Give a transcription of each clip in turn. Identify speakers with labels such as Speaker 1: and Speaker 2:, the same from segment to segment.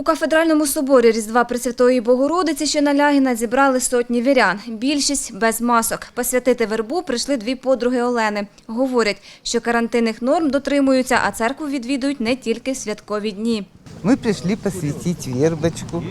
Speaker 1: У кафедральному соборі Різдва Пресвятої Богородиці, що на Лягіна, зібрали сотні вірян. Більшість без масок. Посвятити вербу прийшли дві подруги Олени. Говорять, що карантинних норм дотримуються, а церкву відвідують не тільки святкові дні.
Speaker 2: Ми прийшли посвятити вербочку.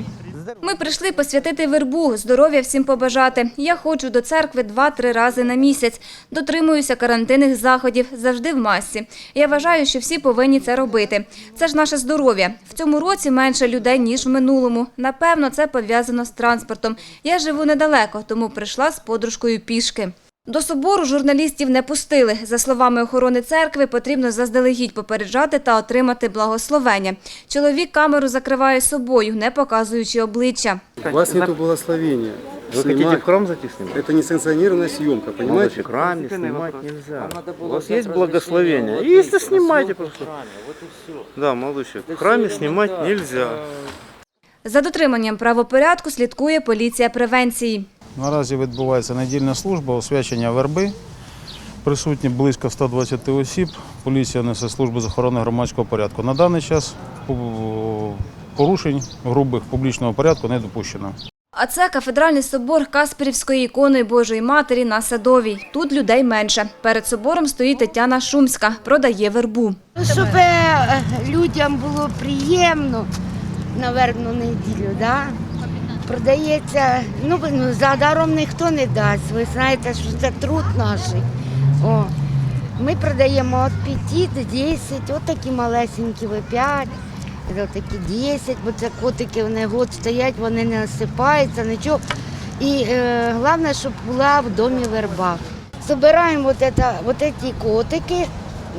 Speaker 1: Ми прийшли посвятити вербу, здоров'я всім побажати. Я ходжу до церкви два-три рази на місяць. Дотримуюся карантинних заходів, завжди в масці. Я вважаю, що всі повинні це робити. Це ж наше здоров'я. В цьому році менше людей, ніж в минулому. Напевно, це пов'язано з транспортом. Я живу недалеко, тому прийшла з подружкою пішки. До собору журналістів не пустили. За словами охорони церкви, потрібно заздалегідь попереджати та отримати благословення. Чоловік камеру закриває собою, не показуючи обличчя.
Speaker 3: У вас нет благословения.
Speaker 4: Вы
Speaker 3: снимать.
Speaker 4: хотите в храм зайти снимать?
Speaker 3: Это несанкционированная съемка,
Speaker 4: Молодцы,
Speaker 3: понимаете?
Speaker 4: в храме снимать нельзя. У вас есть благословение? И Если снимайте просто. Да, молодчик. В храме снимать нельзя.
Speaker 1: За дотриманням правопорядку слідкує поліція превенції.
Speaker 5: Наразі відбувається недільна служба освячення верби. Присутні близько 120 осіб. Поліція несе службу з охорони громадського порядку. На даний час порушень грубих публічного порядку не допущено.
Speaker 1: А це кафедральний собор Касперівської ікони Божої Матері на Садовій. Тут людей менше. Перед собором стоїть Тетяна Шумська, продає вербу.
Speaker 6: Щоб е, людям було приємно на вербну неділю, да? Продається, ну, ну за даром ніхто не дасть. Ви знаєте, що це труд наш. О. Ми продаємо від 5 до 10, от такі малесенькі ви 5, от такі 10, бо це котики вони год стоять, вони не осипаються, нічого. І е, головне, щоб була в домі верба. Собираємо от это, от ці котики,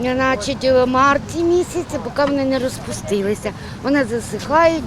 Speaker 6: значить, в марті місяці, поки вони не розпустилися. Вони засихають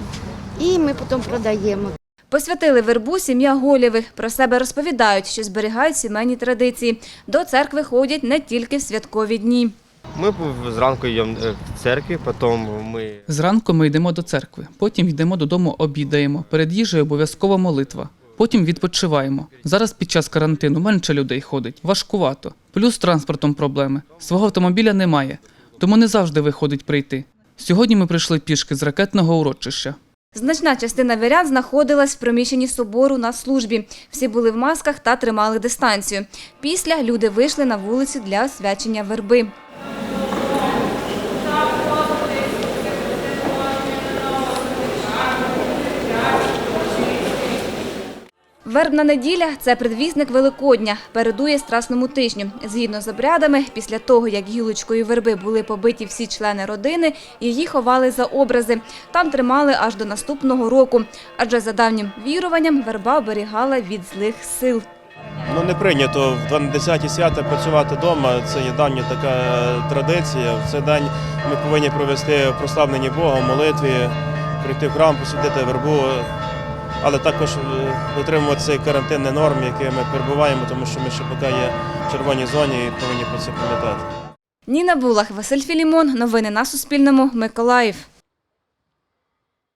Speaker 6: і ми потім продаємо.
Speaker 1: Посвятили вербу сім'я Голєвих. Про себе розповідають, що зберігають сімейні традиції. До церкви ходять не тільки в святкові дні.
Speaker 7: Ми зранку йдемо е, в церкві, потім ми
Speaker 8: Зранку ми йдемо до церкви, потім йдемо додому, обідаємо. Перед їжею обов'язкова молитва. Потім відпочиваємо. Зараз під час карантину менше людей ходить, важкувато. Плюс з транспортом проблеми. Свого автомобіля немає, тому не завжди виходить прийти. Сьогодні ми прийшли пішки з ракетного урочища.
Speaker 1: Значна частина вірян знаходилась в приміщенні собору на службі. Всі були в масках та тримали дистанцію. Після люди вийшли на вулицю для освячення верби. Вербна неділя – це предвісник Великодня, передує Страсному тижню. Згідно з обрядами, після того, як гілочкою верби були побиті всі члени родини, її ховали за образи. Там тримали аж до наступного року. Адже за давнім віруванням верба оберігала від злих сил.
Speaker 9: Ну не прийнято в 12 свята працювати вдома. Це є давня така е, традиція. В цей день ми повинні провести в прославленні Бога молитві, прийти в храм, посвятити вербу, але також е, дотримуватися карантинних норм, які ми перебуваємо, тому що ми ще поки є в червоній зоні і повинні про це пам'ятати.
Speaker 1: Ніна Булах, Василь Філімон. Новини на Суспільному. Миколаїв.